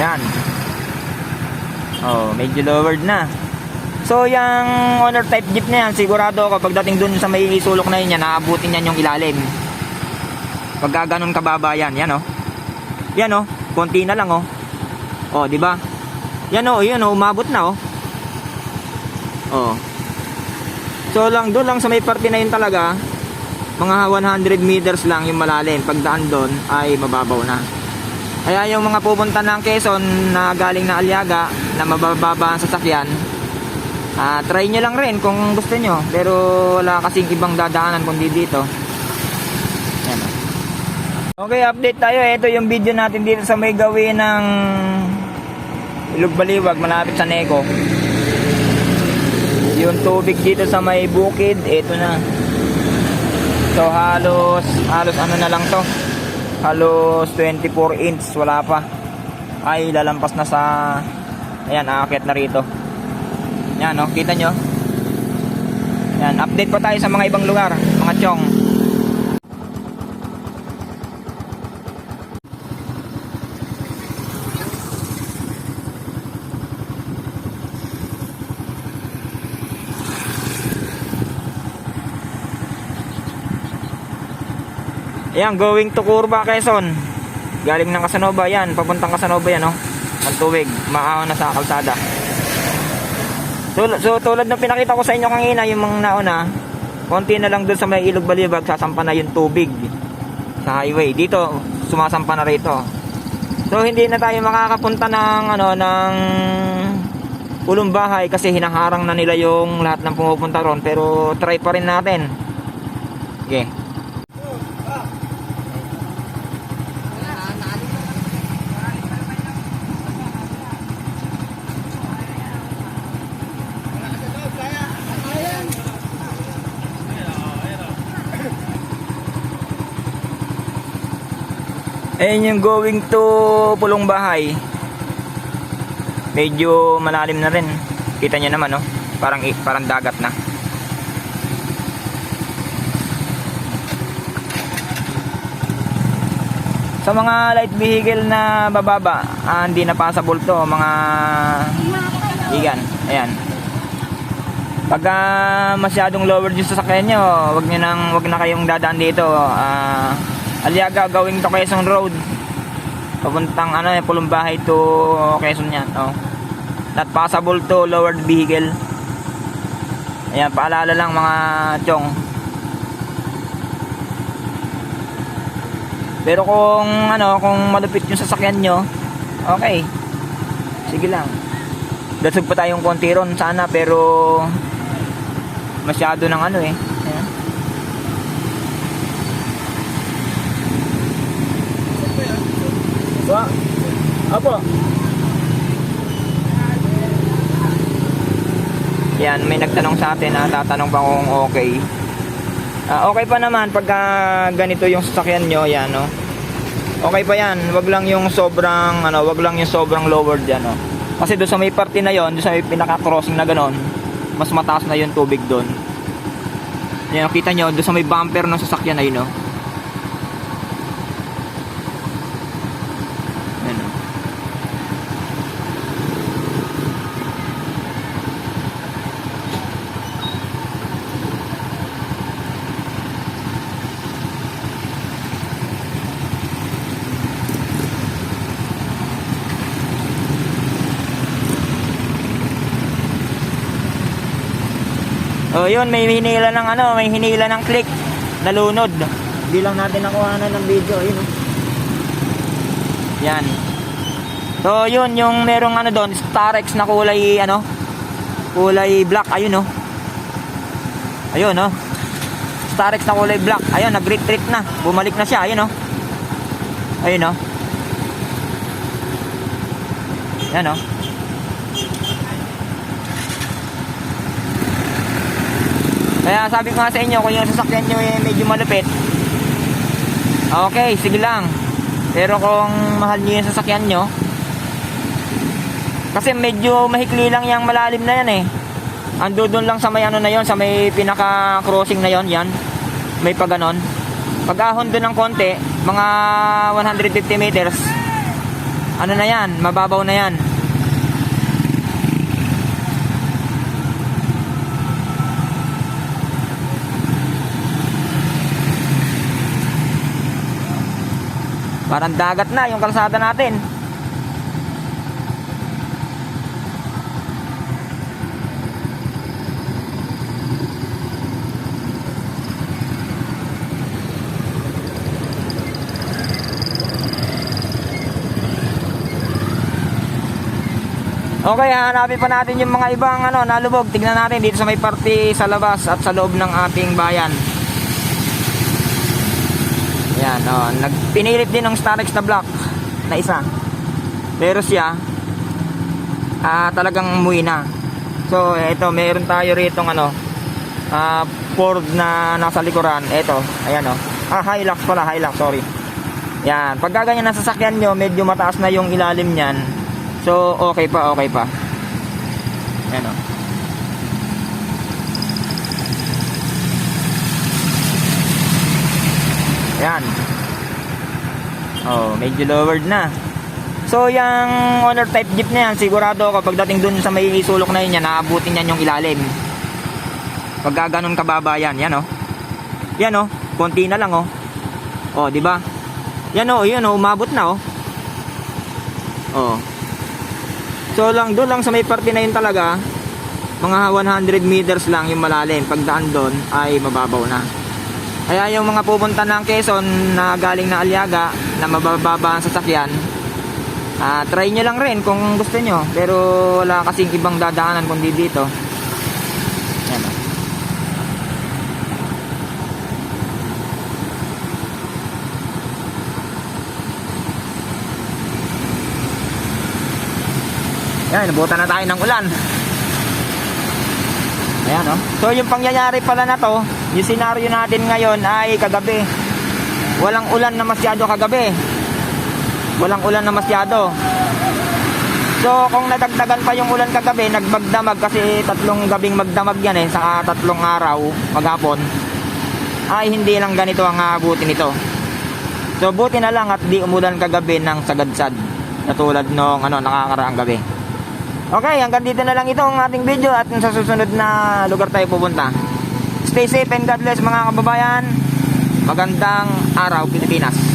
Yan. Oh, medyo lowered na. So, yung honor type jeep na yan, sigurado ako pagdating dun sa may sulok na yun yan, naabutin yan yung ilalim. Pagka ganun kababa yan, yan oh. Yan oh, konti na lang oh. Oh, di ba? Yan oh, yun oh, umabot na oh. Oh. So lang doon lang sa may parte na yun talaga, mga 100 meters lang yung malalim. Pagdaan doon ay mababaw na. Kaya yung mga pupunta ng Quezon na galing na Aliaga na mabababa ang sasakyan, ah try nyo lang rin kung gusto nyo. Pero wala kasing ibang dadaanan kundi dito. Yan. Okay, update tayo. Ito yung video natin dito sa may gawin ng Ilog Baliwag, malapit sa Neko. Yung tubig dito sa may bukid, ito na. So halos, halos ano na lang to. Halos 24 inch, wala pa. Ay, lalampas na sa, ayan, aakyat na rito. Yan, no? kita nyo. Yan, update pa tayo sa mga ibang lugar, mga chong. Ayan, going to Curva, Quezon. Galing ng Casanova yan, papuntang Casanova yan, oh. Ang tuwig, maahon na sa kalsada. So, so tulad ng pinakita ko sa inyo kanina, yung mga nauna, konti na lang dun sa may ilog balibag, sasampa na yung tubig sa highway. Dito, sumasampa na rito. So, hindi na tayo makakapunta ng, ano, ng pulong bahay kasi hinaharang na nila yung lahat ng pumupunta ron. Pero, try pa rin natin. Okay. Ayan yung going to Pulong Bahay. Medyo malalim na rin. Kita nyo naman, no? Parang, parang dagat na. Sa mga light vehicle na bababa, ah, hindi na passable to, mga igan. Ayan. Pagka masyadong lower yung sasakyan nyo, wag nyo nang, wag na kayong dadaan dito. Ah, Aliaga going to Quezon Road. Papuntang ano, eh, Pulumbahay to Quezon yan. Oh. Not possible to lowered vehicle. Ayan, paalala lang mga chong. Pero kung ano, kung malupit yung sasakyan nyo, okay. Sige lang. Dasog pa tayong konti ron sana pero masyado ng ano eh. Wa. Apo. Yan, may nagtanong sa atin, ah, tatanong pa kung okay. Ah, okay pa naman pagka ganito yung sasakyan nyo, yan, no. Okay pa yan, wag lang yung sobrang, ano, wag lang yung sobrang lowered yan, no. Kasi doon sa may parte na yon, doon sa may pinaka-crossing na ganon, mas mataas na yung tubig doon. Yan, kita nyo, doon sa may bumper ng sasakyan na yun, no. Oh, yun, may hinila ng ano, may hinila ng click. Nalunod. Hindi lang natin nakuha na ng video, yun. oh. Yan. So, yun, yung merong ano doon, Starex na kulay, ano, kulay black, ayun, oh. Ayun, oh. Starex na kulay black. Ayun, nag-retreat na. Bumalik na siya, ayun, oh. Ayun, oh. Yan, oh. Kaya sabi ko nga sa inyo, kung yung sasakyan nyo eh, medyo malupit, okay, sige lang. Pero kung mahal nyo yung sasakyan nyo, kasi medyo mahikli lang yung malalim na yan eh. Ando doon lang sa may ano na yon, sa may pinaka crossing na yon, yan. May pa ganon. Pag ahon doon ng konti, mga 150 meters, ano na yan, mababaw na yan. Parang dagat na yung kalsada natin. Okay, hanapin pa natin yung mga ibang ano, nalubog. Tignan natin dito sa may party sa labas at sa loob ng ating bayan. Yan, oh, nagpinilit din ng Starex na block na isa. Pero siya ah talagang umuwi na. So, ito, meron tayo rito ano, ah Ford na nasa likuran. Ito, ayan oh. Ah, Hilux pala, Hilux, sorry. Yan, pag gaganyan na sasakyan nyo, medyo mataas na yung ilalim niyan. So, okay pa, okay pa. Yan o. Yan. Oh, medyo lowered na. So, yung Honor type jeep na yan, sigurado ako pagdating dun sa may sulok na yun yan, naabutin yan yung ilalim. Pag gaganon kababa yan, yan oh. Yan oh, konti na lang oh. Oh, di ba? Yan oh, yan oh, umabot na oh. Oh. So lang doon lang sa may parte na yun talaga, mga 100 meters lang yung malalim. Pagdaan doon ay mababaw na. Kaya yung mga pupunta ng Quezon na galing na Aliaga na mabababa ang sasakyan, ah try nyo lang rin kung gusto nyo. Pero wala kasing ibang dadaanan kundi dito. Yan. Yan, nabutan na tayo ng ulan. Ayan, oh. So, yung pangyayari pala na to, yung senaryo natin ngayon ay kagabi. Walang ulan na masyado kagabi. Walang ulan na masyado. So, kung nadagdagan pa yung ulan kagabi, nagbagdamag kasi tatlong gabing magdamag yan eh, sa tatlong araw, maghapon, ay hindi lang ganito ang aabutin nito. So, buti na lang at di umulan kagabi ng sagadsad. Katulad nung ano, nakakaraang gabi. Okay, hanggang dito na lang ito ang ating video at sa susunod na lugar tayo pupunta. Stay safe and God bless mga kababayan. Magandang araw Pilipinas.